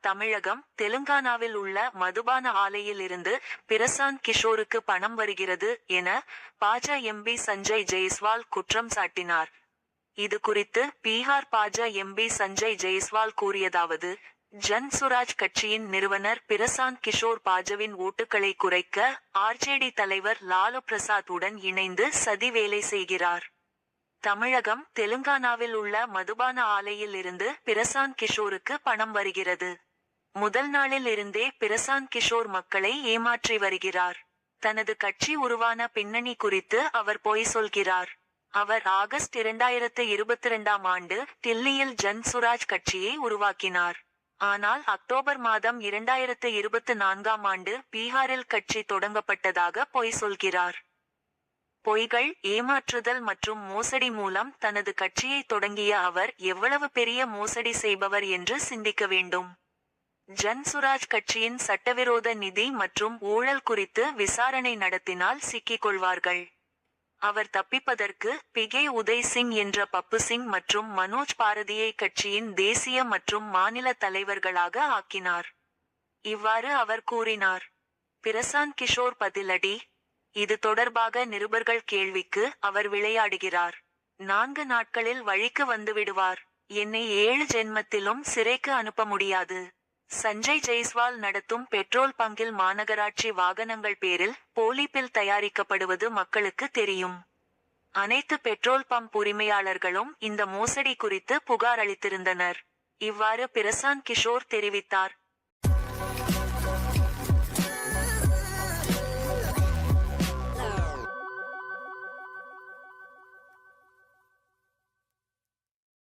தமிழகம் தெலுங்கானாவில் உள்ள மதுபான ஆலையில் இருந்து பிரசாந்த் கிஷோருக்கு பணம் வருகிறது என பாஜ எம்பி சஞ்சய் ஜெய்ஸ்வால் குற்றம் சாட்டினார். இது குறித்து பீகார் பாஜ எம்பி சஞ்சய் ஜெய்ஸ்வால் கூறியதாவது ஜன் சுராஜ் கட்சியின் நிறுவனர் பிரசாந்த் கிஷோர் பாஜவின் ஓட்டுகளை குறைக்க ஆர்ஜேடி தலைவர் லாலு பிரசாத் உடன் இணைந்து சதி வேலை செய்கிறார். தமிழகம் தெலுங்கானாவில் உள்ள மதுபான ஆலையில் இருந்து பிரசாந்த் கிஷோருக்கு பணம் வருகிறது. முதல் நாளில் இருந்தே பிரசாந்த் கிஷோர் மக்களை ஏமாற்றி வருகிறார். தனது கட்சி உருவான பின்னணி குறித்து அவர் பொய் சொல்கிறார். அவர் ஆகஸ்ட் இரண்டாயிரத்து இருபத்தி இரண்டாம் ஆண்டு தில்லியில் ஜன் சுராஜ் கட்சியை உருவாக்கினார். ஆனால் அக்டோபர் மாதம் இரண்டாயிரத்து இருபத்தி நான்காம் ஆண்டு பீகாரில் கட்சி தொடங்கப்பட்டதாக பொய் சொல்கிறார். பொய்கள் ஏமாற்றுதல் மற்றும் மோசடி மூலம் தனது கட்சியை தொடங்கிய அவர் எவ்வளவு பெரிய மோசடி செய்பவர் என்று சிந்திக்க வேண்டும். ஜன் சுராஜ் கட்சியின் சட்டவிரோத நிதி மற்றும் ஊழல் குறித்து விசாரணை நடத்தினால் சிக்கிக் கொள்வார்கள் அவர் தப்பிப்பதற்கு பிகே உதய் சிங் என்ற பப்பு சிங் மற்றும் மனோஜ் பாரதியை கட்சியின் தேசிய மற்றும் மாநில தலைவர்களாக ஆக்கினார். இவ்வாறு அவர் கூறினார். பிரசாந்த் கிஷோர் பதிலடி இது தொடர்பாக நிருபர்கள் கேள்விக்கு அவர் விளையாடுகிறார். நான்கு நாட்களில் வழிக்கு வந்துவிடுவார். என்னை ஏழு ஜென்மத்திலும் சிறைக்கு அனுப்ப முடியாது. சஞ்சய் ஜெய்ஸ்வால் நடத்தும் பெட்ரோல் பங்கில் மாநகராட்சி வாகனங்கள் பேரில் போலிப்பில் தயாரிக்கப்படுவது மக்களுக்கு தெரியும். அனைத்து பெட்ரோல் பம்ப் உரிமையாளர்களும் இந்த மோசடி குறித்து புகார் அளித்திருந்தனர். இவ்வாறு பிரசாந்த் கிஷோர் தெரிவித்தார்.